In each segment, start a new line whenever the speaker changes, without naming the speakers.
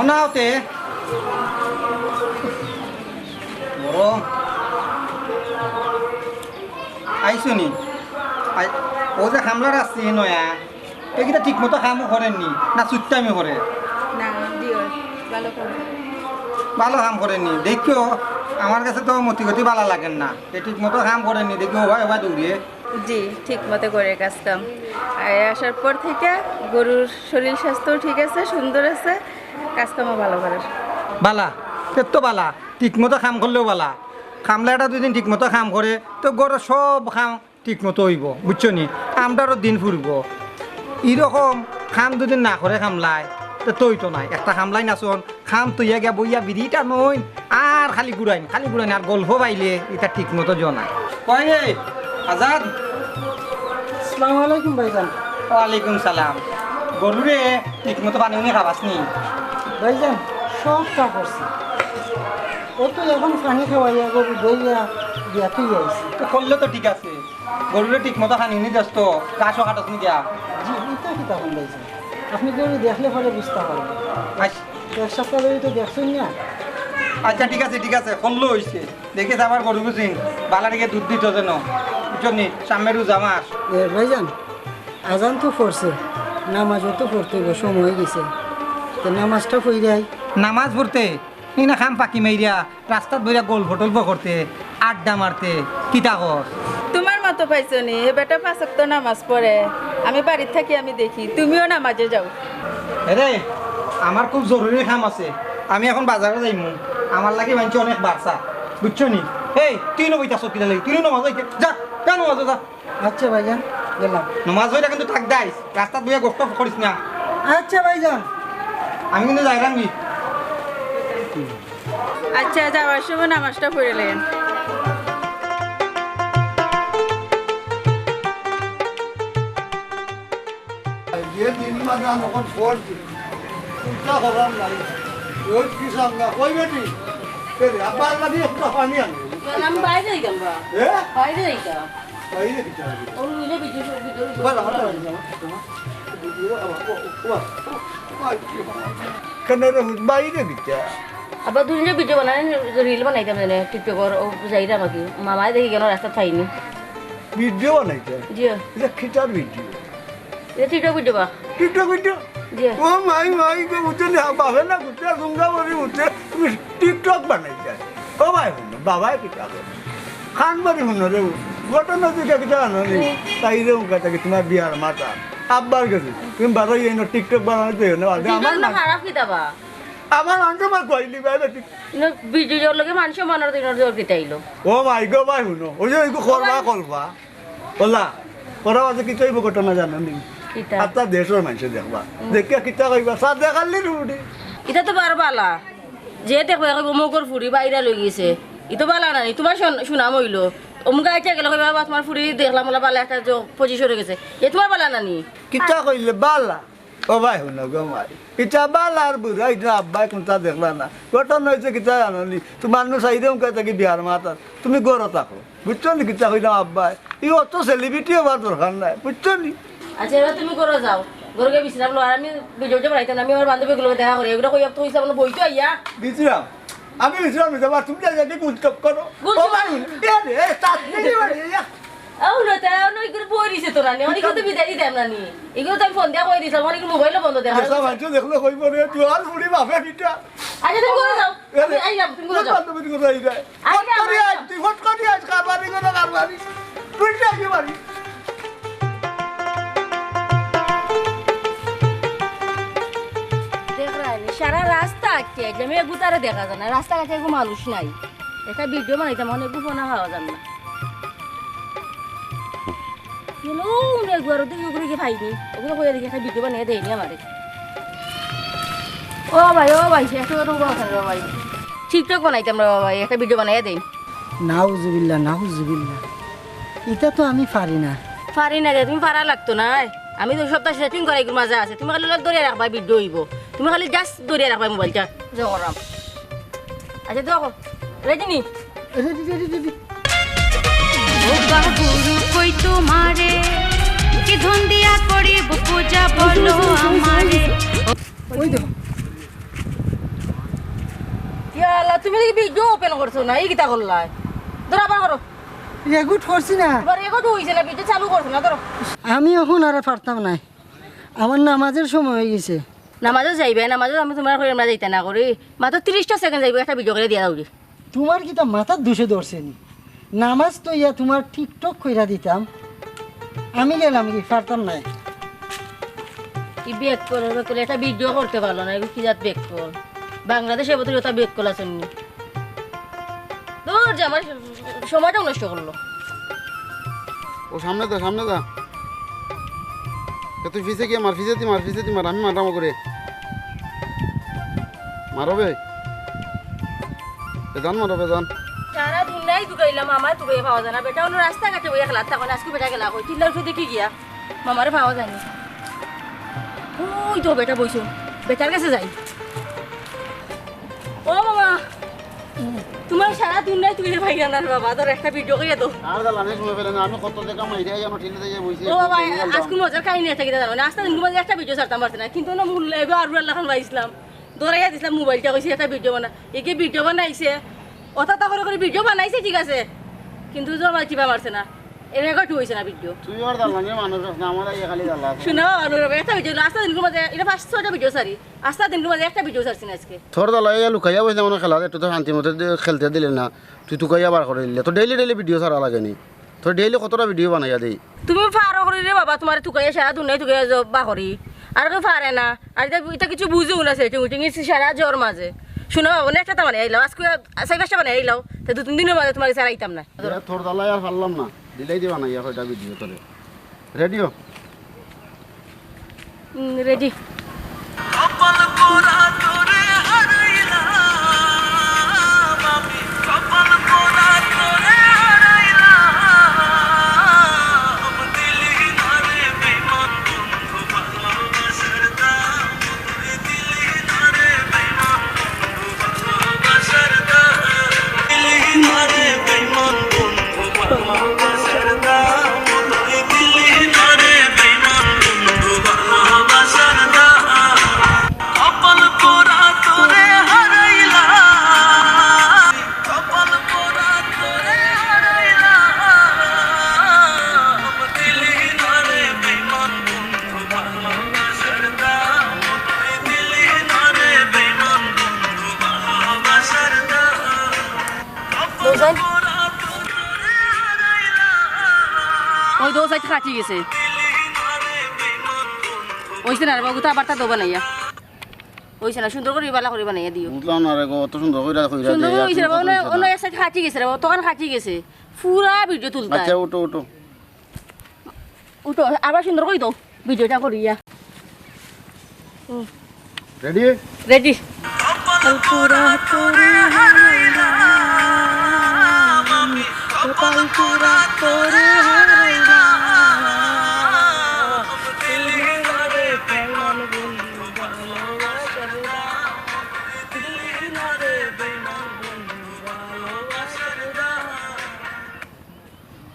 অনাওতে বড় আইসো নি ও যে হামলার আসছে নয়া এইকেইটা ঠিক মতো কামও করেননি না চুট্টামি করে
ভালো
কাম করেননি দেখিও আমার কাছে তো মতি গতি ভালো লাগেন না ঠিক মতো কাম করেননি দেখিও ওভাই ওভাই দৌড়িয়ে
জি ঠিক মতো করে কাজ কাম আসার পর থেকে গরুর শরীর স্বাস্থ্য ঠিক আছে সুন্দর আছে কাজকামও ভালো করে।
বালা সে তো বালা ঠিক মতো কাম করলেও বালা। খামলাটা দুদিন ঠিক মতো কাম করে তো গড় সব খাম ঠিক মতো হইব বুঝছ নি? আমটারও দিন ফুরব। এরকম খাম দুদিন না করে খামলায় তো তৈ তো নাই। একটা খামলাই নাচন খাম তৈয়া গিয়া বইয়া বিড়িটা নই আর খালি ঘুরাইন খালি ঘুরাইন আর গল্প পাইলে এটা ঠিক মতো জনাই কয় আজাদ?
আসসালামু আলাইকুম ভাইজান।
ওয়ালাইকুম সালাম। গরুরে ঠিক মতো পানি উনি খাবাস নি।
ভাইজান সব তা করছে। ও তো এখন পানি খাওয়াইয়া গরু দইয়া দিয়া তুই আইছি।
তো করলে তো ঠিক আছে। গরুরে ঠিক মতো খানি নি যাস তো গাছও কাটস নি দিয়া
জি ইটা কি তখন ভাইজান? আপনি গরু দেখলে পরে বুঝতে পারবেন। এক সপ্তাহ ধরে তো দেখছেন না?
আচ্ছা ঠিক আছে ঠিক আছে করল হয়েছে দেখেছে আবার গরু বুঝিন। বালারিকে দুধ দিত যেন। বুঝলি সামনেরও জামাস
এ ভাইজান আজান তো পড়ছে। নামাজও তো পড়তে হবে, সময় হয়ে গেছে। তো নামাজটা পড়াই
নামাজ পড়তে? নি না খাম পাকি মাইরিয়া রাস্তাত বইরা গোল ফটল্প করতে আড্ডা মারতে কিতা কর?
তোমার মতো পাইছো নি এ বেটা পাঁচক তো নামাজ পড়ে। আমি বাড়ির থাকি আমি দেখি তুমিও নামাজে যাও।
রে আমার খুব জরুরি কাম আছে। আমি এখন বাজারে যাইমু। আমার লাগে মানছি অনেক বাচ্চা। বুঝছ নি? এই তুই নবইতা সকিলা লাগি? তুই নমাজ যা কেন নমাজ যা।
আচ্ছা ভাইজান।
নমাজ হইটা কিন্তু থাক দাইস রাস্তাত বইয়া গোস্ত করিস না।
আচ্ছা ভাইজান।
আমি কিন্তু যাই রাঙ্গি।
আচ্ছা যাওয়ার সময় নামাজটা পড়ে লেন।
মানে
আমি বাইরে বা।
এ
বাইরে
বাইরে দিতে
আবার দুজনে ভিডিও বানাই রিল বানাইতাম জানে টিকটকর ও যাইরা আমাকে মামাই দেখি কেন রাস্তা থাইনি
ভিডিও বানাইতে
জি
এটা খিটার ভিডিও
এটা টিকটক ভিডিও বা
টিকটক ভিডিও
জি
ও মাই মাই গো উঠে না বাবা না উঠে গঙ্গা বলি উঠে তুমি টিকটক বানাইতে ও ভাই শুনো বাবাই খান বাড়ি শুনো রে ঘটনা দিকে কিতা আনো নি তাই উনকা তাকে তোমার বিয়ার মাতা আব্বার গেছে তুমি বারো এই টিকটক বানাইতে না আমার
না খারাপ কিতাবা
আমার আন্টো মা কইলি ভাই বেটি?
ভিডিওর লগে মানুষ মানার দিনের জোর কিতাইলো
ও মাই গো ভাই শুনো ওই যে করবা করবা ওলা করা আছে কি কইব ঘটনা জানো নি? আত্মা দেশের মানুষ দেখবা। দেখে কিতা কইবা? সার দেখালি রুডি
এটা তো বার বালা। যে দেখবে কইব মুখর ফুরি বাইরে লই গেছে। ইতো বালা নাই তোমার শোন- সুনাম হইল। অমুক আইটা গেলে কইবা বাবা তোমার ফুরি দেখলাম ওলা বালা একটা পজিশন হয়ে গেছে। এ তোমার বালা নানি
কিতা কইলে বালা? ও ভাই শুনো গো মাই কিতা বালা আর বুড়া এটা আব্বাই কোনটা দেখলা না? ঘটনা হয়েছে কিতা জানি তো মানুষ আইরে উনকা থাকি বিহার মাতার তুমি গড় থাকো। বুঝছ নি কিতা কইলাম আব্বাই? ই অত সেলিব্রিটি হবার দরকার নাই বুঝছ নি?
আচ্ছা এবার তুমি করে যাও। গিয়ে বিশ্রাম লো আর আমি ভিডিওটা বানাইতাম আমি আমার বান্ধবীগুলো দেখা করি। এগুলো কই তো হিসাব বইতো আইয়া।
বিশ্রাম? আমি বিশ্রাম নিতে পার তুমি যদি গুজব করো। ও ভাই এ নেই বাড়ি
আও না তা নই করে বই দিছে তো রানি অনেক তো বিদায় দিতাম নানি এগুলো তো আমি ফোন দিয়া কই দিছিলাম অনেক মোবাইল বন্ধ দেখা
দেশা মানছো দেখল কইব রে তুই আর বুড়ি বাপে পিটা
আচ্ছা তুমি করে দাও আইলাম তুমি করে দাও।
বান্ধবী করে দাও করি তুই হট করি আজ কারবারি করে কারবারি।
আছে আমি দেখা যায় না মানুষ নাই। একটা ভিডিও বানাইতাম অনেক ফোনা খাওয়া যান না। কেন একবার দেখি ওগুলো কি পাইনি? ওগুলো কইয়া দেখি একটা ভিডিও বানিয়ে দেয়নি আমারে। ও ভাই ও ভাই একটু কথা বলছেন রে ভাই। টিকটক বানাইতাম রে ভাই একটা ভিডিও বানিয়ে দেন
নাউজুবিল্লা নাউজুবিল্লা এটা তো আমি পারি না।
পারি না রে তুমি পারা লাগতো না। আমি তো সপ্তাহ সেটিং করাই মাঝে আছে। তুমি লগ দরিয়া রাখবা ভিডিও হইব। তুমি খালি জাস্ট দরিয়া রাখবা মোবাইলটা যে করাম আচ্ছা দেখো রেজিনি
কই তোমারে? কি ধন দিয়া করিব পূজা বলো আমারে?
ওই দেখো।
ইয়ালা তুমি দেখি ভিডিও ওপেন করছ না? এই কিতা করলাই ধরো আবার করো।
রেগুট করছি না।
হইছে না ভিডিও চালু করছ না ধরো।
আমি এখন আর পারতাম না। আমার নামাজের সময় হয়ে গেছে।
নামাজও যাইবে নামাজও আমি তোমার করে আমরা যাইতে না করি মাত্র তিরিশটা সেকেন্ড যাইবে একটা ভিডিও করে দিয়া দাও
তোমার কিতা মাথার দুষে ধরছে নি? নামাজ তো ইয়া তোমার টিকটক কইরা দিতাম। আমি গেলাম কি পারতাম না
কি বেক করে বেক করে একটা ভিডিও করতে পারল না কি জাত বেক কর বাংলাদেশে বোধহয় ওটা বেক কল আসেননি দূর যে আমার সময়টাও নষ্ট করল।
ও সামনে দা সামনে দা তুই ফিসে গিয়ে মার ফিসে দি মার ফিসে দি মার আমি মারামো করে। মারবে? বেদান মারবে বেদান
সারা দুনিয়ায় দুগাইলাম আমার দুগাই পাওয়া যায় না। বেটা অন্য রাস্তা ঘাটে বইয়া খেলা তখন আজকে বেটা গেলা কই? চিল্লার শুধু কি গিয়া মামারে পাওয়া যায়নি ওই তো বেটা বইছো বেটার কাছে যাই। ও মামা তোমার সারা দুনিয়ায় তুমি ভাই জানার বাবা তোর একটা ভিডিও করে দাও।
আর দা লানে শুনে ফেলে আমি কত দেখা মাইরে আই আমার ঠিলে দিয়ে বইছি।
ও বাবা আজকে মজার কাহিনী আছে কিনা জানো? না আস্তে দিন তোমার একটা ভিডিও ছাড়তাম পারছে না কিন্তু না আর আল্লাহ খান দৌড়াইয়া দিছিলাম মোবাইলটা কইছি একটা ভিডিও বানা একে ভিডিও বানাইছে। অথা তা করে করে ভিডিও বানাইছে ঠিক আছে। কিন্তু জমা চিপা মারছে না। এর রেকর্ড না
তুই না লাগ
শুনো অনুরোধ একটা ভিডিও আস্তে এটা পাঁচ ছটা ভিডিও সারি আস্তে দিন মাঝে একটা ভিডিও সারছি না আজকে।
তোর দা লাগে লুকাইয়া বসে মানে খেলা একটু তো শান্তি মতো খেলতে দিলে না। তুই তুকাইয়া বার করে দিলে। তো ডেইলি ডেইলি ভিডিও ছাড়া লাগেনি তোর ডেইলি কতটা ভিডিও বানাইয়া দেই
তুমি করি রে বাবা তোমার তুকাই সারা দুনিয়ায় তুকাই বা করি আর কেউ পারে না। আর এটা কিছু বুঝেও না সেটিং উটিং সারা জ্বর মাঝে। শুনো অনেক একটা তো মানে আইলাও আজকে সাই পাঁচটা মানে আইলাও তো দু তিন দিনের মাঝে তোমার সারা আইতাম না
তোর দালাই আর পারলাম না। দিলাই দিবা না ইয়া ভিডিও তোরে রেডিও
রেডি গেছে ওইছে না রে বাবু তা বার্তা দেবো নাইয়া ওইছে না সুন্দর করে বালা করে বানাইয়া দিও।
বুঝলাম না রে গো অত সুন্দর কইরা কইরা
সুন্দর করে হইছে বাবু
দাও।
খাচি গেছে রে বাবু তখন খাচি গেছে। পুরা ভিডিও তুলতা
আচ্ছা উঠো উঠো।
উঠো আবার সুন্দর করে দাও ভিডিওটা করিয়া
রেডি
রেডি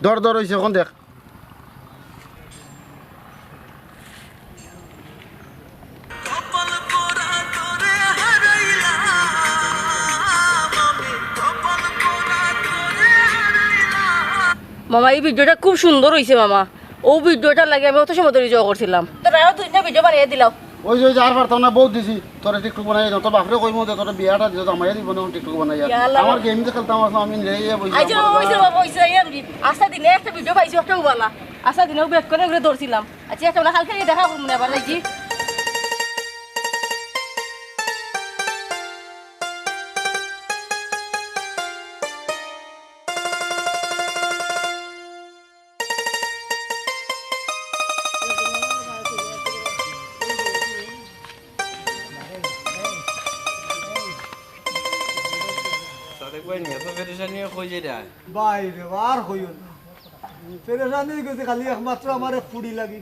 দর দর হয়েছে এখন দেখ।
মামা এই ভিডিওটা খুব সুন্দর হয়েছে মামা। ও ভিডিওটা লাগে আমি অত সময় ধরে জয় করছিলাম। তো দুইটা ভিডিও বানিয়ে দিলাম
ওই যে যার পারতাম না বহুত দিছি। তোরা টিকটুক বানাই তো বাপরে কইমো যে তোরা বিয়াটা দিছ আমায় দিব না টিকটুক বানাই
ইয়া।
আমার গেম যে খেলতাম আসলাম আমি রে বইছি
আজ হয়েছে বাবা হয়েছে আমি আসা দিনে একটা ভিডিও পাইছি একটা বালা। আসা দিনেও ব্যাক করে ঘুরে ধরছিলাম। আচ্ছা এটা না কালকে দেখা করব না আবার নাকি
বাইরে আর হইও না। পেরেশানি গেছে খালি একমাত্র আমার ফুড়ি লাগি।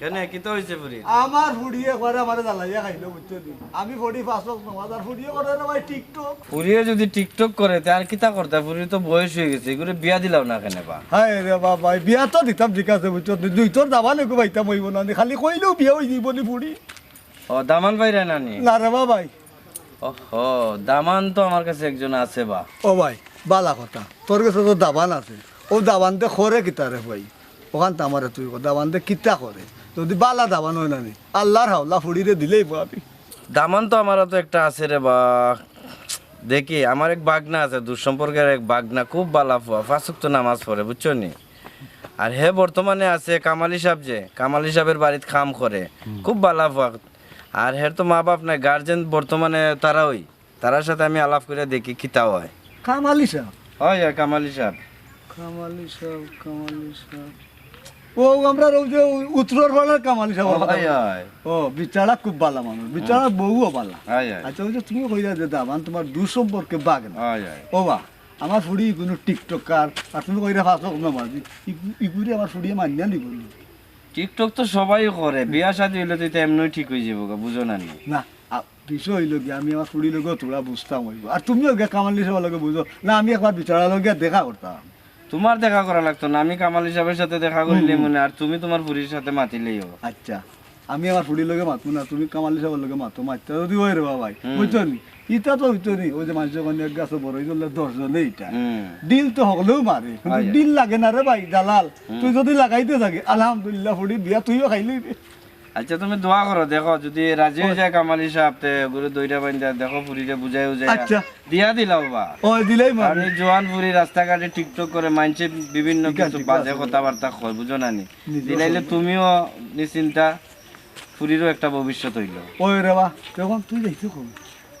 কেন? কি তো হয়েছে পুরী
আমার ফুড়ি একবারে আমার জ্বালাইয়া খাইলো বুঝছ আমি ফুড়ি পাঁচ লাখ নমাজ আর ফুড়িও করে না ভাই টিকটক।
যদি টিকটক করে তার কিতা করতে? পুরী তো বয়স হয়ে গেছে এগুলো বিয়া দিলাম না কেন বা?
হায় রে বাবা বিয়া তো দিতাম ঠিক আছে বুঝছ নি? দুই তোর যাবা নাকি বাইতাম হইব না খালি কইলেও বিয়া দিব নি ফুড়ি।
ও দামান বাইরে নানি?
না রে বাবাই।
ওহো দামান তো আমার কাছে একজন আছে বা।
ও ভাই বালা কথা। তোর কাছে তো দাবান আছে। ও দাবানতে খরে কিতারে ভাই। ওখান তো আমার তুই দাবানতে কিতা করে? যদি বালা দাবান হয় না আল্লাহর হাওলা ফুড়িরে দিলেই পাবি
দামান তো আমার তো একটা আছে রে বা। দেখি আমার এক বাগনা আছে দুঃসম্পর্কের এক বাগনা খুব বালা ফুয়া ফাঁসুক তো নামাজ পড়ে বুঝছ নি? আর হে বর্তমানে আছে কামালি সাহেব যে কামালি সাহেবের বাড়িতে কাম করে। খুব বালা ফুয়া আর হের তো মা বাপ নাই গার্জেন বর্তমানে তারা ওই তারার সাথে আমি আলাপ করে দেখি কিতা হয়
কামালি সাহেব
হয় হয়, কামালি সাহেব
কামালি সাহেব কামালি সাহেব ও আমরা ওই যে উত্তর পাড়ার কামালি সাহেব
হয় হয়
ও বিচারা খুব বালা মানুষ বিচারা
হয় হয়
আচ্ছা ওই যে তুমি কইলা যে দাবান তোমার দুঃসম্পর্কে বাঘ না
হয় হয়
ও বা আমার ফুড়ি কোনো টিকটকার আর তুমি কইরা ফাঁসক না মাঝি ইগুরি আমার ফুড়িয়ে মানিয়া নিব
টিকটক তো সবাই করে বিয়া শাদী হইলে তুই তো এমনি ঠিক হয়ে যাব গা, বুঝো না নি?
বিষয় হইল কি আমি আমার ফুড়ির লগে তোরা বুঝতাম হইব। আর তুমিও গে কামালি সাহেবের লগে বুঝো। না আমি একবার বিচারা লগে দেখা করতাম।
তোমার দেখা করা লাগতো না আমি কামাল হিসাবের সাথে দেখা করিলে মনে আর তুমি তোমার পুরীর সাথে মাতিলেই হবে।
আচ্ছা আমি আমার ফুড়ির লগে মাতবো না তুমি কামালি সাহেবের লগে মাতো মাততে যদি ওই রে ভাই বুঝছ ইটা তো হইতো নি ওই যে মানুষের কাছে এক গাছে বড় হইলে দশজনে ইটা।
হুম।
ডিল তো হলেও মারে কিন্তু। ডিল লাগে না রে ভাই দালাল। তুই যদি লাগাইতে থাকে আলহামদুলিল্লাহ ফুড়ি বিয়া তুইও খাইলি
আচ্ছা তুমি দোয়া করো দেখো যদি রাজি হয়ে যায় কামাল হিসাব তে গুরু দইটা বান্ধা দেখো পুরীরে বুঝাই বুঝাই
আচ্ছা।
দিয়া দিলাও বা।
ও দিলেই মারে।
এই জোয়ান পুরী রাস্তাঘাটে টিকটক করে মানছে বিভিন্ন কিছু বাজে কথাবার্তা কয় বুঝো না নি? দিলাইলে তুমিও নিশ্চিন্তা পুরীরও একটা ভবিষ্যৎ হইল।
ওই রে বা তখন তুই দেখতে কম।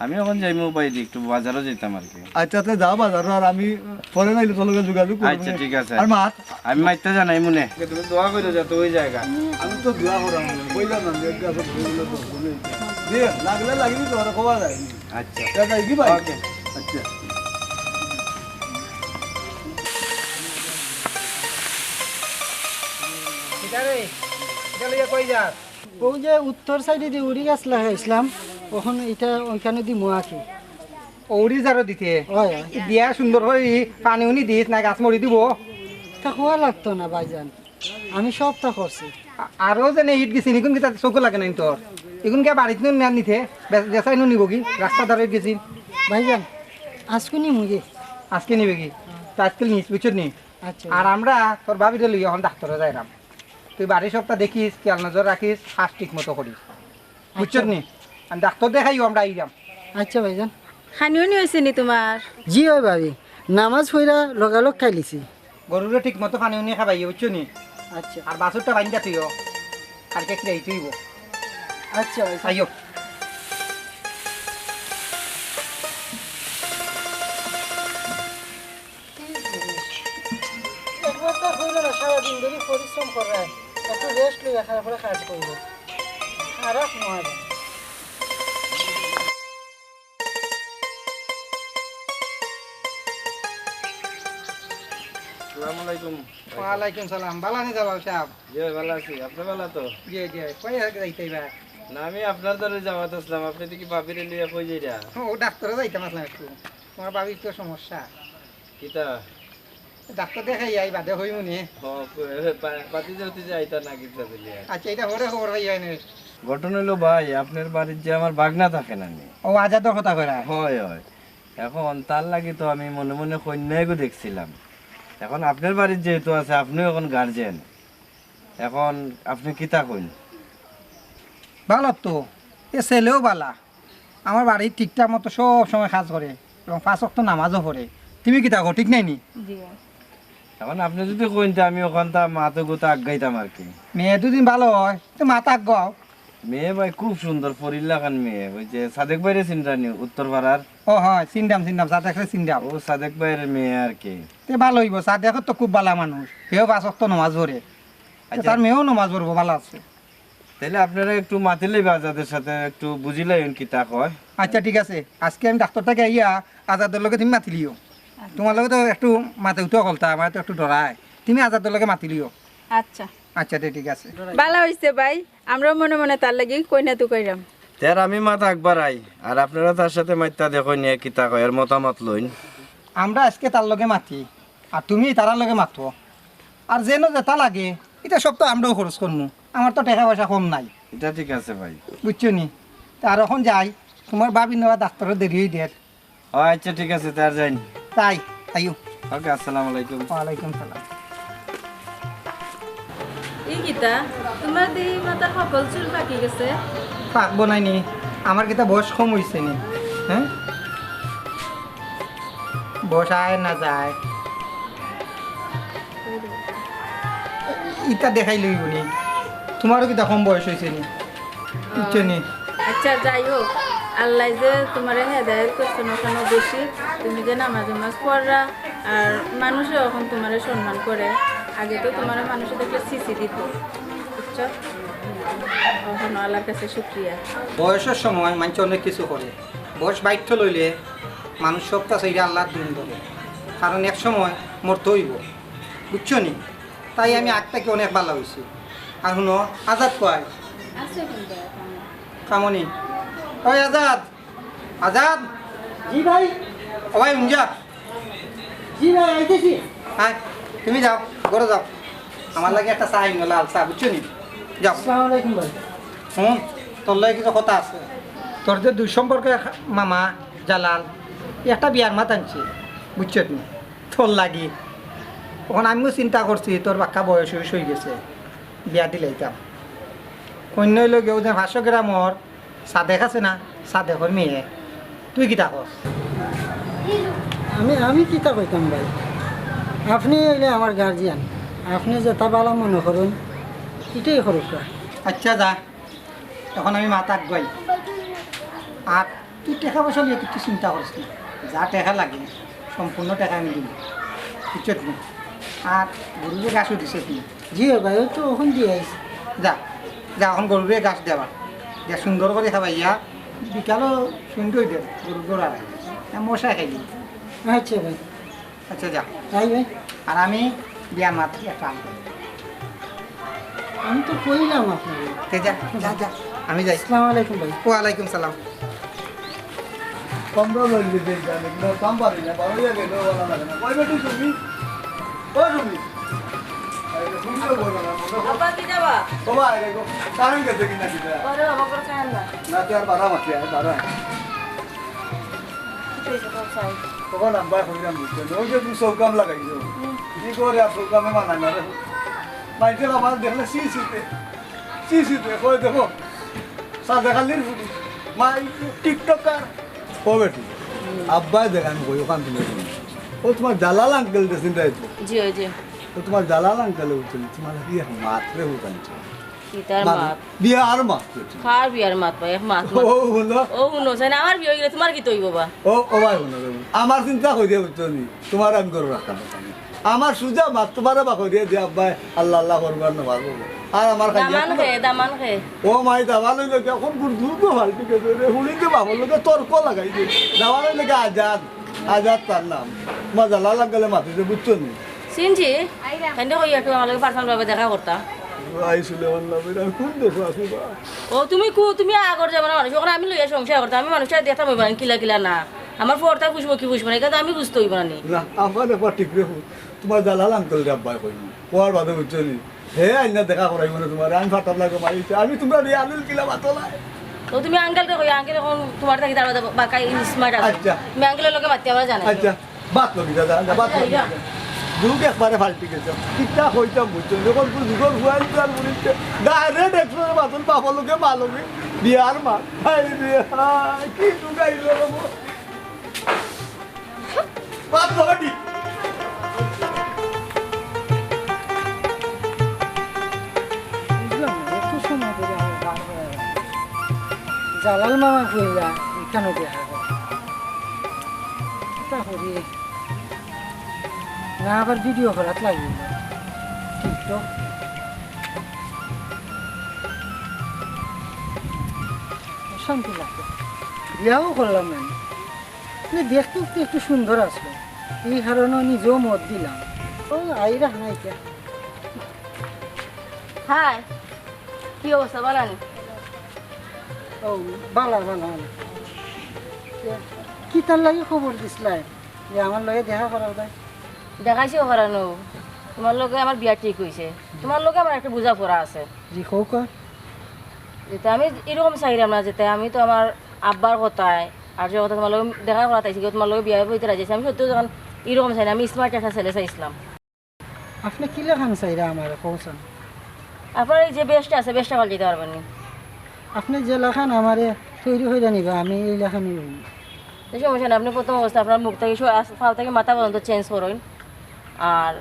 আমি এখন যাইমু পাই দি একটু বাজারও যেতাম আর কি।
আচ্ছা তে যা বাজার আর আমি পরে নাইলে তোর লগে যোগাযোগ করব।
আচ্ছা ঠিক আছে।
আর মাত
আমি মাইতে জানাই মনে। তুমি দোয়া করে যাতে ওই জায়গা।
আমি তো দোয়া করাম বইলাম না এক গাছে ফুল দশজনে দে লাগলে লাগিনি তোর কবা যায়
আচ্ছা।
তা যাই কি ভাই।
ওকে।
আচ্ছা।
কই যাস?
ওই যে উত্তর সাইডে দিয়ে উড়ি গাছ লাগাইছিলাম ওখান এটা ওইখানে দি মোয়াকি
ওরি যারো দিতে। বিয়া সুন্দর করে পানি উনি দিস না গাছ মরি দিব।
তা খোয়া লাগতো না ভাইজান? আমি সবটা করছি।
আরও যেন হিট গেছি নিকুন কি তাতে চকু লাগে নাই তোর। এগুন কে বাড়িতে না নিতে নুন নিব কি? রাস্তা ধারে গেছি।
ভাইজান আজকুনি মুগে
আজকে নিবে কি? তো আজকে নিস বুঝছ নি?
আচ্ছা।
আর আমরা তোর ভাবিতে লই এখন ডাক্তারে যাইরাম। তুই বাড়ির সপ্তাহ দেখিস খেয়াল নজর রাখিস শ্বাস ঠিক মতো করিস। বুঝছ নি? আমি ডাক্তার দেখাইও আমরা আইরাম
আচ্ছা ভাইজান।
খানিও নি হয়েছে নি তোমার?
জি হয় ভাবি নামাজ পড়া লগালগ খাই লিছি।
গরুরে ঠিক মতো পানি উনি খাবাই বুঝছ নি?
আচ্ছা।
আর বাছুরটা বাইন্দা তুইও কালকে কি রাই তুইব
আচ্ছা ভাইজান।
আইও।
সারাদিন ধরে পরিশ্রম করে একটু রেস্ট লই খারাপ করে কাজ করব। খারাপ নয়।
আসসালামু আলাইকুম।
সালাম। নি জালাল সাহেব?
জি ভালো আছি। আপনি ভালো তো?
জি জি। কই যাইতে বা
না আমি আপনার দ্বারা যাওয়াত আসলাম। আপনি দেখি ভাবিরে লিয়া কই যাইরা?
ও ডাক্তারে যাইতাম আসলাম একটু। তোমার বাবির তো সমস্যা।
কিতা?
ডাক্তার দেখাই আই বাদে হই মনে।
ও পাতি যাতে যাইতা না কিতা দিলে
আচ্ছা এটা হরে খবর হই আইনে।
ঘটনা হলো ভাই আপনার বাড়ির যে আমার বাগনা থাকে না
ও কথা কইরা?
হয় হয়। এখন তার লাগি তো আমি মনে মনে কন্যাগো দেখছিলাম। এখন আপনার বাড়ির যেহেতু আছে আপনিও এখন গার্জেন এখন আপনি কিতা কইন?
ভালো তো এ ছেলেও বালা। আমার বাড়ির ঠিকঠাক মতো সব সময় কাজ করে এবং পাঁচ অক্ট নামাজও পড়ে। তুমি কি থাকো ঠিক নাই নি?
এখন আপনি যদি কইন তা আমি ওখান তা মাতো গোতা আগাইতাম আর কি।
মেয়ে দুদিন ভালো হয় তো মাথা গাও
মেয়ে ভাই খুব সুন্দর ফরিল্লা খান মেয়ে। ওই যে সাদেক ভাইরে চিন্তানি উত্তর পাড়ার
ও হয় চিন্তাম চিন্তাম দেখলে চিন্তাম।
ও সাদেক ভাইয়ের মেয়ে আর কি।
তে ভালো হইব চা দেখো তো খুব ভালো মানুষ। সেও পাঁচ অক্ট নমাজ পড়ে। তো তার মেয়েও নমাজ পড়ব ভালো আছে।
তাহলে আপনারা একটু মাতিলেই বাজাদের সাথে একটু বুঝিলেন কি তা কয়।
আচ্ছা ঠিক আছে। আজকে আমি ডাক্তারটাকে আইয়া আজাদের লগে তুমি মাতিলিও তোমার লগে তো একটু মাতে উঠেও কলতা আমার তো একটু ডরায়। তুমি আজাদের লগে মাতিলিও
আচ্ছা।
আচ্ছা তে ঠিক আছে।
ভালো হয়েছে ভাই আমরাও মনে মনে তার লাগি কইনা তু কইরাম।
তার আমি মাথা একবার আই আর আপনারা তার সাথে মাইতা দেখো নিয়ে কি তা কয় এর মতামত লইন।
আমরা আজকে তার লগে মাতি। আর তুমি তারার লগে মাতো আর যেন যেটা লাগে এটা সব তো আমরাও খরচ করব আমার তো টাকা পয়সা কম নাই।
এটা ঠিক আছে ভাই।
বুঝছ নি? তা আর এখন যাই তোমার বাবি নেওয়া ডাক্তারের দেরি হয়ে দেয়
ও আচ্ছা ঠিক আছে তার যাই।
তাই আইও।
ওকে আসসালামু আলাইকুম।
ওয়ালাইকুম সালাম।
এই গীতা তোমার দেহি মাথার সকল চুল পাকি গেছে।
পাক বনাইনি আমার কিতা বয়স কম হয়েছে নি। হ্যাঁ? না যায়। ইটা দেখাই লইব নি। তোমারও কিতা কম বয়স হয়েছে নি? বুঝছ নি?
আচ্ছা যাই হোক। আল্লাহ যে তোমার হেদায়ত করছে না কেন বেশি তুমি যে নামাজ নামাজ পড়রা আর মানুষও এখন তোমার সম্মান করে। আগে তো তোমার মানুষে দেখলে সিসি দিত বুঝছ? এখন আল্লাহর কাছে শুক্রিয়া।
বয়সের সময় মানুষ অনেক কিছু করে। বয়স বাইত্য লইলে মানুষ সব কাছে আল্লাহর দিন ধরে। কারণ এক সময় মরতে হইব। বুঝছ নি? তাই আমি আগটাকে অনেক ভালো হয়েছি আর শুনো আজাদ কয়? কামনি। ওই আজাদ আজাদ?
জি ভাই।
ও ভাই উঞ্জা
জি ভাই আইতেছি।
হ্যাঁ তুমি যাও ঘরে যাও। আমার লাগে একটা চা আইন লাল চা বুঝছ নি? যাও।
আসসালামু আলাইকুম ভাই।
শুন তোর লাগে কিছু কথা আছে। তোর যে দুই সম্পর্কে মামা জালাল একটা বিয়ার মাত আনছি বুঝছ নি? তোর লাগি তখন আমিও চিন্তা করছি তোর বাক্কা বয়স হয়ে হয়ে গেছে। বিয়া দিলাইতাম কন্যা হইলে কেউ যে ভাষ্য গ্রামর সাদেক আছে না সাদেকর মেয়ে। তুই কিতা কর
আমি আমি কিতা কইতাম ভাই? আপনি হইলে আমার গার্জিয়ান আপনি যেটা বালা মনে করুন এটাই করুক
আচ্ছা যা তখন আমি মাতাক গাই। আর তুই টাকা পয়সা নিয়ে তুই চিন্তা করিস না। যা টাকা লাগে সম্পূর্ণ টাকা আমি দিবি তুমি আর গরুরে গাছও দিছে তুমি
জি ভাই ওই তো ওখান দিয়ে আইসি
যা যা এখন গরুরে গাছ দেবা যা সুন্দর করে খাবাইয়া বিকালও সুন্দর দে গরু গোড়া। মশা খাইলি
আচ্ছা ভাই।
আচ্ছা যা।
তাই ভাই?
আর আমি বিয়ার মাত্র একটা আনব
আমি তো কইলাম আপনাকে।
যা যা যা আমি যাই।
আসসালামু আলাইকুম ভাই।
ওয়ালাইকুম সালাম।
কমরা দেই না কাম পারি না বাবা লাগে নো বলা লাগে না। কই বেটি তুমি? ও তুমি আরে তুমি তো বলো না
আব্বা কি যাবা?
ও ভাই রে গো কারণ কে দেখি না কিটা
পরে আমার করে খাই না
না তো আর বারা মাটি আর বারা কখন আম্বা কইরাম বুঝতে ওই যে তুই সব কাম লাগাইছো কি করে আর সব কামে না রে মাইতে আমার দেখলে সি সিতে সি সিতে কই দেখো সাদা খালির ফুটি টিকটকার ও বেটি আব্বাই দেখান কই ওখান থেকে ও তোমার জালাল আঙ্কেল দেখিন তাই তো
জি। যে
ও তোমার জালাল আঙ্কেল উঠছিল তোমার কি মাত্রে
কিতার মাত?
বিয়ে আর মাত
খার বিয়ার মাত এক মাত
ও হলো?
ও শুনো চাই না আমার বিয়ে গেলে তোমার কি তৈব বা?
ও ও ভাই রে, আমার চিন্তা কই দিয়ে বুঝছ নি তোমার আমি করে রাখতাম আমার সুজা মাত তোমার বা কই দিয়ে আব্বাই আল্লাহ আল্লাহ করবার না পারব আর আমার খাই
দামান খে দামান খে।
ও মাই দাবা লই লোকে এখন তো ফালতু কে রে? হুলিতে বাবর লোকে তর্ক লাগাই দিয়ে দাবা লই আজাদ? আজাদ তার নাম মজা লা লাগালে মাতিতে বুঝছ নি?
চিনছি কেন কই একটু আমার লগে পার্সোনাল ভাবে দেখা করতা?
আইছিলে দেখো আসি
ও তুমি কু তুমি আগর যাবে না মানুষ ওখানে আমি লইয়া সংসার করতাম আমি মানুষের দেখতাম হইব কিলা কিলা না। আমার ফোরটা বুঝব কি বুঝব না আমি বুঝতে হইব না নি।
না আমার এবার ঠিক রেখো তোমার জালাল আঙ্কল রে আব্বাই কই কোয়ার বাদে বুঝছ নি? হে আইনা দেখা করাই মানে তোমার আমি ফাটাম লাগে মারিছে আমি তোমরা রে আলুল কিলা বাতলাই
তো তুমি আঙ্কেলকে কই? আঙ্কেল এখন তোমার থাকি তার বাকাই স্মার্ট আছে।
আচ্ছা।
তুমি আঙ্কেলের লগে মাতি আমরা জানাই
আচ্ছা বাত লগি দাদা বাত লগি দুগ একবারে ফাল্টি গেছে। কিতা হইতাম বুঝছ যখন দুগর হুয়াই তার বুঝছে ডাইরেক্ট এক্সপ্রেস বাতল বাবা লোকে মা লোকে বিয়ার মা। হাই রে হাই কি দুগাই লো বাত লগি
জালাল মামা কইলা এখানে দেখা তা করি। না, আবার ভিডিও করাত লাগবে টিকটক। শান্তি লাগবে। বিয়াও করলাম না আমি। মানে দেখতেও তো একটু সুন্দর আসলো। এই কারণে নিজেও মত দিলাম। ও আইরা এটা।
হাই, কি অবস্থা? বানানি
ও বালা বালা বালা। কি তার লাগে খবর দিসলাই যে আমার লগে দেখা করা যায়
দেখাইছি ওখানো তোমার লগে আমার বিয়া ঠিক হয়েছে তোমার লগে আমার একটা বোঝা পড়া আছে
জি কৌকা
যেটা আমি এরকম চাইলাম না যেতে আমি তো আমার আব্বার কথায় আর যে কথা তোমার লোক দেখা করা তাইছি তোমার লোক বিয়ে হইতে রাজি। আমি সত্যি যখন এরকম চাই না আমি স্মার্ট একটা ছেলে চাইছিলাম
আপনি কি লেখান চাইরা আমার কৌশল
আপনার এই যে বেস্টটা আছে বেস্টটা ভালো যেতে পারবেন না?
আপনি যে লেখান আমারে তৈরি হয়ে নিবা আমি এই লেখানি
এই সমস্যা নেই আপনি প্রথম অবস্থা আপনার মুখ থেকে ফাও থেকে মাথা পর্যন্ত চেঞ্জ করুন। আর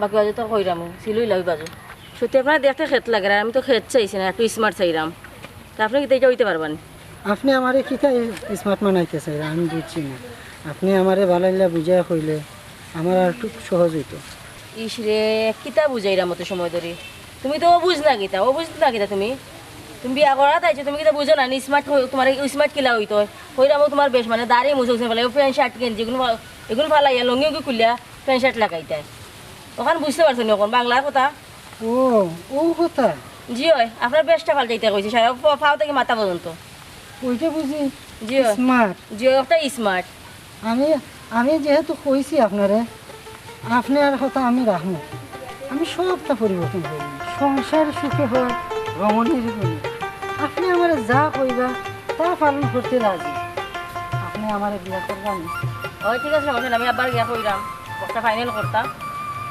বাকি বাজে তো কইরাম সিলুই লাগি বাজু। সত্যি আপনার দেখতে খেত লাগে আর আমি তো খেত চাইছি না একটু স্মার্ট চাইরাম। তা আপনি কি এটা হইতে পারবেন?
আপনি আমারে কিতা স্মার্ট বানাইতে চাইরা আমি বুঝছি না। আপনি আমারে বালাইলা বুঝাই কইলে আমার আর একটু সহজ হইতো।
ইস রে কিতা বুঝাইরা মতো সময় ধরে? তুমি তো বুঝ না কিতা ও বুঝ না কিতা তুমি? তুমি বিয়া করা তাইছো তুমি কিতা বুঝো না স্মার্ট তোমার স্মার্ট কিলা হইতো। হইরামও তোমার বেশ মানে দাঁড়ি মুছে উঠে ফেলে প্যান্ট শার্ট গেঞ্জি এগুলো এগুলো ফালাইয়া লঙ্গি উঙ্গি খুলিয়া প্যান্ট শার্ট লাগাইতাই ওখানে বুঝতে পারছ না ওখান বাংলার কথা?
ও ও কথা?
জি হয় আপনার বেশটা ফাল যাইতে কইছে সারা পাও থেকে মাথা পর্যন্ত।
ওইটা বুঝি
জি
স্মার্ট?
জি একটা স্মার্ট।
আমি আমি যেহেতু কইছি আপনারে আপনার কথা আমি রাখব। আমি সবটা পরিবর্তন করি। সংসার সুখে হয় রমণীর আপনি আমার যা কইবা তা পালন করতে রাজি। আপনি আমার বিয়া করবেন
ওই ঠিক আছে নাই, আমি আবার গিয়া কইরাম। একটা ফাইনাল করতাম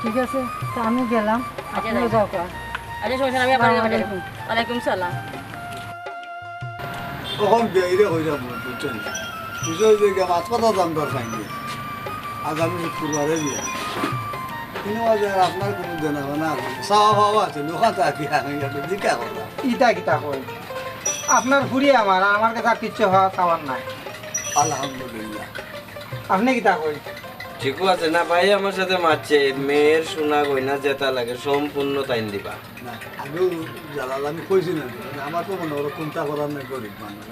ঠিক আছে তা আমি গেলাম। আপনিও
যাই।
যাও কা
আচ্ছা সমস্যা আমি আবার গিয়া ওয়ালাইকুম সালাম।
কখন বেরিয়ে হয়ে যাব বুঝছেন? বুঝে যে মাছ কথা দাম দরকার নেই আগামী শুক্রবারে বিয়ে। আজ আপনার কোনো দেনা না চাওয়া পাওয়া আছে দোকান চাকরি আমি জিজ্ঞা করলাম।
ইটা কিতা কই আপনার ঘুরিয়ে আমার আমার কাছে আর কিচ্ছু হওয়া চাওয়ার নাই।
আলহামদুলিল্লাহ।
আপনি কিতা কই
ঠিকও আছে না ভাই আমার সাথে মারছে মেয়ের সোনা গয়না যেটা লাগে সম্পূর্ণ তাইন দিবা।
না আগেও জালাল আমি কইছি না আমার তো মনে হলো কোনটা করার নাই গরিব মানুষ।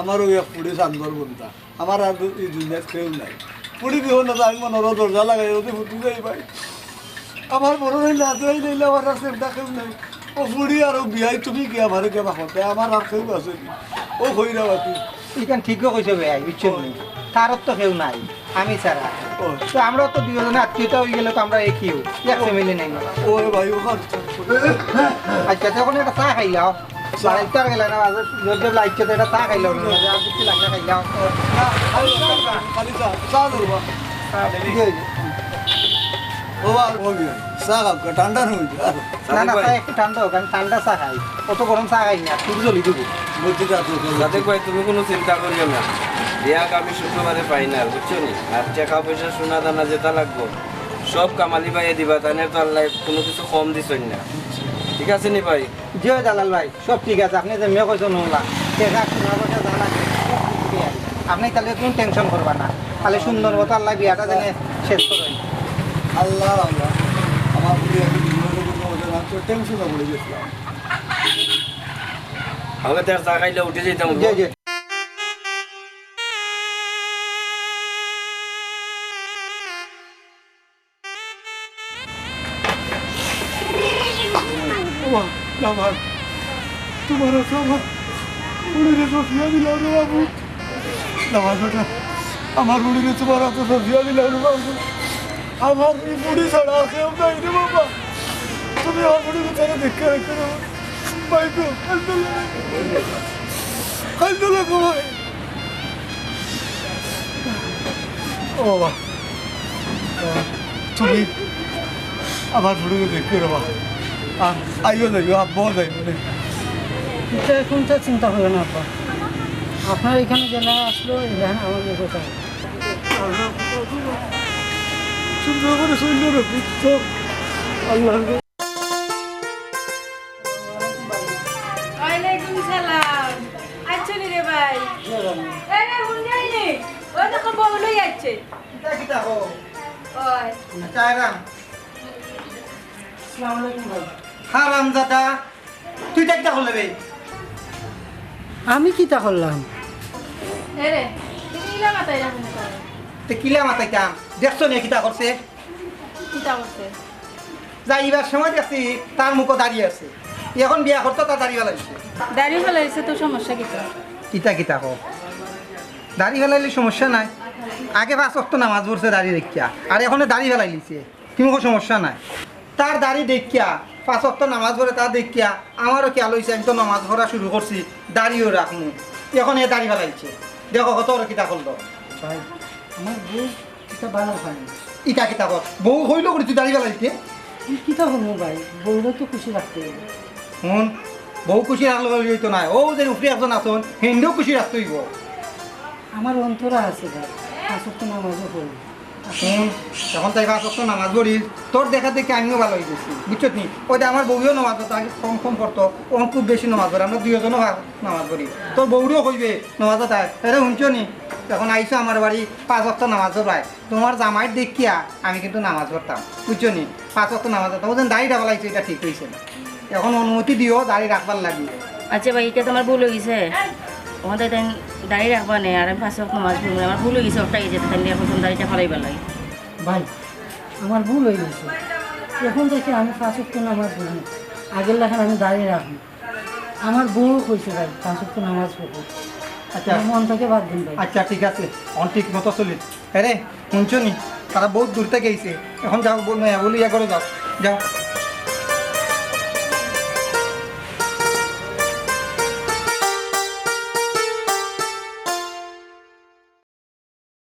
আমারও এক পুড়ি চান্দর বোনটা আমার আর এই কেউ নাই। পুড়ি বিহু না আমি মনে হলো দরজা লাগাই ওদের ফুটু যাই ভাই। আমার বড় নাই না যাই নিলে আমার চিন্তা কেউ নাই। ও ফুড়ি আর বিয়াই তুমি কি আমার কে বাকতে আমার আর কেউ আছে ও হইরা বাকি
ইখান ঠিকও কইছে ভাই বুঝছেন তারও তো কেউ নাই আমি ছাড়া।
ও।
তো আমরা তো দুজনে আত্মীয়তা হয়ে গেলে তো আমরা একিও এক ফ্যামিলি নাই
ও ভাই
আচ্ছা তখন একটা চা খাইলাও বাড়াইতে আর গেলে না জোর জোর লাগছে তো এটা চা খাইলাও না আর কিছু লাগলে খাইলাও
খালি চা চা চা ঠান্ডা
না না চা একটু ঠান্ডা হোক আমি ঠান্ডা চা খাই। অত গরম চা খাই না খুব জলি দেবো।
বলতে যা
সাদেক ভাই তুমি কোনো চিন্তা করিও না। বিয়া আমি শুক্রবারে ফাইনাল বুঝছ নি? আর টাকা পয়সা সোনা দানা যেটা লাগবো সব কামালি ভাইয়ে দিবা তাহলে তো আল্লাহ কোনো কিছু কম দিছই না। ঠিক আছে নি ভাই?
জি দালাল ভাই সব ঠিক আছে। আপনি যে মেয়ে কইছো নোলা টেকা সোনা পয়সা যা লাগে সব কিছু দিয়ে আছে। আপনি তাহলে কোনো টেনশন করবা না। তাহলে সুন্দর মতো আল্লাহ বিয়াটা জেনে শেষ করবেন
আল্লাহ আল্লাহ। আমার পুরো একটু টেনশনে পড়ে গেছিলাম।
আমাকে তার খাইলে উঠে যেতাম
আমার তোমার আমার উড়িরে সফিয়া দিলাম রে বাবু। আমার উড়িরে তোমার হাতে সফিয়া দিলাম রে বাবু। আমার এই বুড়ি ছাড়া আর কেউ নাই রে বাবা তুমি আমার বুড়িকে তারা দেখে রেখে রে বাইকো হালদোলা হালদোলা ঘুমায় ও বাবা তুমি আমার বুড়িকে দেখে রে বাবা আর আইও যাইও আব্বাও যাইও রে
এটা কোনটা চিন্তা হবে না আপা আপনার এখানে জেলা আসলো এখানে আমাকে কোথায়
সুন্দর করে সুন্দর তো আল্লাহ
আচ্ছা ভাই
হারাম দাদা তুই দেখতে হলে রে
আমি করলাম?
তাহলে
তে কিলা মাতাইতাম? দেখছ নি কিতা করছে?
চিন্তা করছে?
যাইবার সময় দেখছি তার মুখও দাঁড়িয়ে আছে। এখন বিয়া করতো তার দাঁড়িয়ে লাগছে
দাড়ি ফেলাইছে তো সমস্যা কিতা
কিতা কিতা হো দাড়ি ফেলাইলে সমস্যা নাই। আগে পাঁচ অক্ত নামাজ পড়ছে দাড়ি দেখিয়া। আর এখন দাড়ি ফেলাই লিছে কোনো সমস্যা নাই। তার দাড়ি দেখিয়া পাঁচ অক্ত নামাজ পড়ে তা দেখিয়া আমারও খেয়াল হয়েছে আমি তো নামাজ পড়া শুরু করছি দাড়িও রাখমু এখন এ দাড়ি ফেলাইছে দেখো কত ওর কিতা করল
ভাই আমার বউ কিতা ভালো
ইটা কিতাব বউ হইল করে তুই দাড়ি ফেলাইছে
কিতা হব ভাই? বউরে তো খুশি রাখতে হবে
বউ খুশি রাখল হইতো না। ও যে উপরে একজন আসন হিন্দেও খুশি রাখতে হইব।
আমার অন্তরা আছে ভাই আসক্ত নামাজও পড়ি।
যখন তাই পাঁচ অক্ট নামাজ পড়ি তোর দেখা দেখে আমিও ভালো হয়ে গেছি বুঝছ নি? ওই আমার বউও নামাজ পড়তো আগে কম কম পড়তো ও খুব বেশি নামাজ পড়ে আমরা দুইজনও নামাজ পড়ি। তোর বউরেও কইবে নামাজ তাই আরে শুনছো নি? যখন আইসো আমার বাড়ি পাঁচ অক্ট নামাজ পড়ায়। তোমার জামাইয়ের দেখিয়া আমি কিন্তু নামাজ পড়তাম। বুঝছ নি? পাঁচ অক্ট নামাজ পড়তাম। ওদের দাড়ি ডাবা লাগছে এটা ঠিক হয়েছে না। এখন অনুমতি দিও দাড়ি রাখবার লাগবে
আচ্ছা ভাই এটা তোমার ভুল হয়ে গেছে ওখান থেকে তাই দাঁড়িয়ে রাখবা নে আর আমি পাঁচ রকম মাছ পড়ব আমার ভুল হয়ে গেছে ওটা গেছে তাই এখন দাঁড়িটা ফলাইবার লাগে।
ভাই আমার ভুল হয়ে গেছে। এখন থেকে আমি পাঁচক্ত নামাজ পড়ি আগের লেখান আমি দাঁড়িয়ে রাখব। আমার বউ কইছে ভাই পাঁচক্ত নামাজ পড়ব।
আচ্ছা।
মন থেকে বাদ দিন ভাই।
আচ্ছা ঠিক আছে। অন ঠিক মতো চলিস আরে শুনছো নি? তারা বহুত দূর থেকে গেছে এখন যাও বল বলি ইয়া করে যাও। যাও।